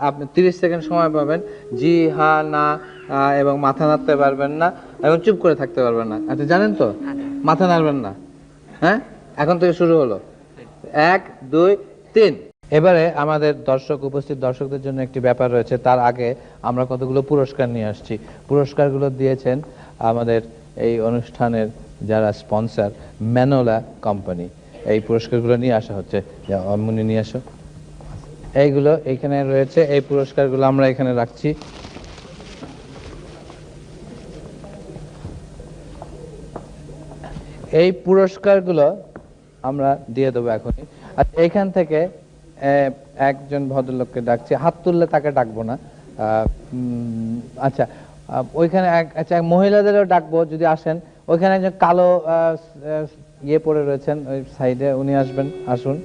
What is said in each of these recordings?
আপনি তিরিশ সেকেন্ড সময় পাবেন। জি হা না এবং মাথা নাড়তে পারবেন না এবং চুপ করে থাকতে পারবেন না। আচ্ছা জানেন তো? মাথা নাড়বেন না। হ্যাঁ? এখন থেকে শুরু হলো। এক দুই তিন। এবারে আমাদের দর্শক উপস্থিত দর্শকদের জন্য একটি ব্যাপার রয়েছে। তার আগে আমরা কতগুলো পুরস্কার নিয়ে আসছি। পুরস্কারগুলো দিয়েছেন আমাদের এই অনুষ্ঠানের যারা স্পন্সর ম্যানোলা কোম্পানি। এই পুরস্কারগুলো নিয়ে আসা হচ্ছে। যা, অমনি নিয়ে আসো। এইগুলো এখানে রয়েছে, এই পুরস্কারগুলো আমরা এখানে রাখছি। এই পুরস্কারগুলো আমরা দিয়ে দেবো এখনই। আর এইখান থেকে একজন ভদ্রলোককে ডাকছি। হাত তুললে তাকে ডাকবো না। আচ্ছা ওইখানে এক- আচ্ছা মহিলাদেরও ডাকবো যদি আসেন। ওইখানে একজন কালো ইয়ে পরে রয়েছেন, ওই সাইডে, উনি আসবেন, আসুন।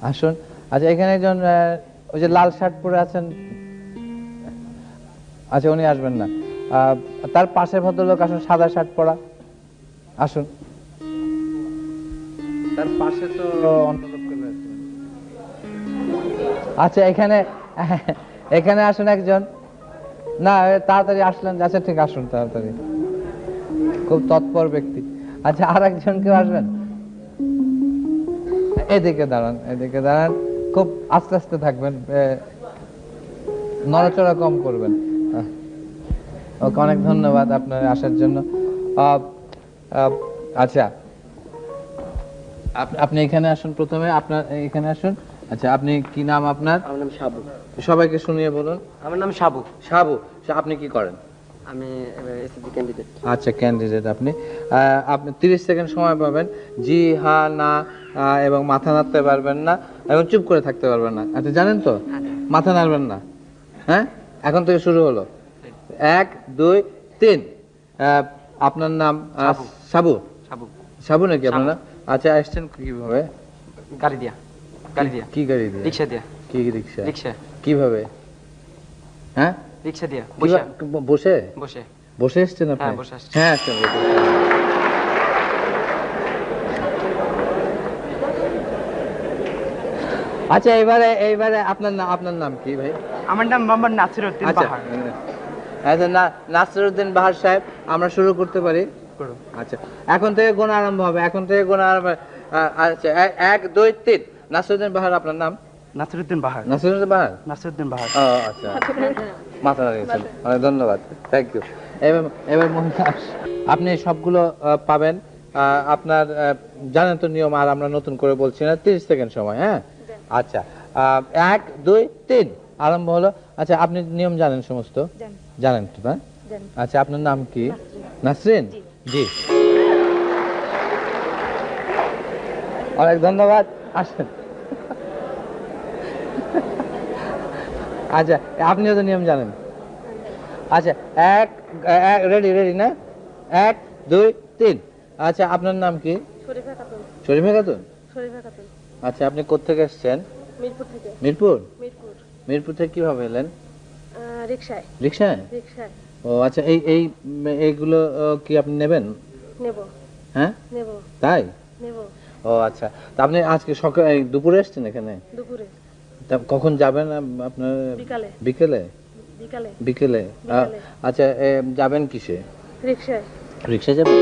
আসুন। আচ্ছা এখানে একজন ওই যে লাল শার্ট পরে আছেন। আচ্ছা উনি আসবেন না। তার পাশে ভদ্রলোক আসুন সাদা শার্ট পরা। আসুন। তার পাশে তো অন্য আচ্ছা এখানে এখানে আসুন একজন। না তাড়াতাড়ি আসলেন। আচ্ছা ঠিক আসুন তাড়াতাড়ি। খুব তৎপর ব্যক্তি। আচ্ছা আর একজন কেউ আসবেন? এদিকে দাঁড়ান এদিকে দাঁড়ান। খুব আস্তে আস্তে থাকবেন নড়াচড়া কম করবেন। ওকে অনেক ধন্যবাদ আপনার আসার জন্য। আচ্ছা আপ- আপনি এখানে আসুন প্রথমে আপনার এখানে আসুন। আচ্ছা আপনি কি নাম আপনার? আমার নাম সাবু। সবাইকে শুনিয়ে বলুন। আমার নাম সাবু। সাবু আপনি কি করেন? আমি এসএসসি ক্যান্ডিডেট আচ্ছা ক্যান্ডিডেট আপনি। আপনি তিরিশ সেকেন্ড সময় পাবেন। জি হা না এবং মাথা নাড়তে পারবেন না এবং চুপ করে থাকতে পারবেন না। আচ্ছা জানেন তো? মাথা নাড়বেন না। হ্যাঁ? এখন থেকে শুরু হলো। এক দুই তিন। আপনার নাম সাবু। সাবু? সাবু। নাকি আপনার? নাম? আচ্ছা আসছেন কীভাবে? গাড়ি দিয়া। গাড়ি দিয়া। কি গাড়ি দিয়ে? রিক্সা দিয়া। কি রিক্সা? রিক্সা। কীভাবে? হ্যাঁ? রিক্সা দিয়া। বসে। বসে? বসে। এসছেন আপনি? হ্যাঁ, বসে। হ্যাঁ আসছেন বসে আসছেন। আচ্ছা এবারে এইবারে আপনার নাম আপনার নাম কি ভাই? আমার নাম মোহাম্মদ নাসির উদ্দিন আচ্ছা আচ্ছা না নাসিরউদ্দিন বাহার সাহেব আমরা শুরু করতে পারি। আচ্ছা এখন থেকে গোনা আরম্ভ হবে এখন থেকে গোনা আরম্ভ আচ্ছা এক দুই তিন। নাসিরউদ্দিন বাহার আপনার নাম? নাসিরুদ্দিন বাহার। নাসিরউদ্দিন বাহার? নাসিরুদ্দিন বাহার। ও আচ্ছা। মাথা লাগিয়েছেন অনেক ধন্যবাদ। থ্যাংক ইউ এবার এবার মহিলা আপনি সবগুলো পাবেন। আহ, আপনার জানেন তো নিয়ম আর আমরা নতুন করে বলছি না। তিরিশ সেকেন্ড সময় হ্যাঁ? আচ্ছা এক দুই তিন। আরম্ভ হলো আচ্ছা আপনি নিয়ম জানেন সমস্ত? জানেন তো না? আচ্ছা আপনার নাম কি? নাসরিন। জি। অনেক ধন্যবাদ। আসেন। আচ্ছা আপনিও তো নিয়ম জানেন। আচ্ছা এক রেডি রেডি না? এক দুই তিন। আচ্ছা আপনার নাম কি? শরীফা খাতুন শরীফা খাতুন শরীফা খাতুন আচ্ছা আপনি কোথেকে এসেছেন? মিরপুর থেকে। মিরপুর? মিরপুর। মিরপুর থেকে কীভাবে এলেন? আহ, রিক্সায় রিক্সায় রিক্সায় ও আচ্ছা এই এই এইগুলো কি আপনি নেবেন? নেব। হ্যাঁ? নেব। তাই? নেব। ও আচ্ছা। তা আপনি আজকে সকাল দুপুরে এসেছেন এখানে? দুপুরে। তা কখন যাবেন আপনার? বিকালে। বিকেলে? বিকালে। বিকেলে। আচ্ছা যাবেন কিসে? রিক্সায় রিক্সা যাবেন?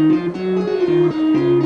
Thank you.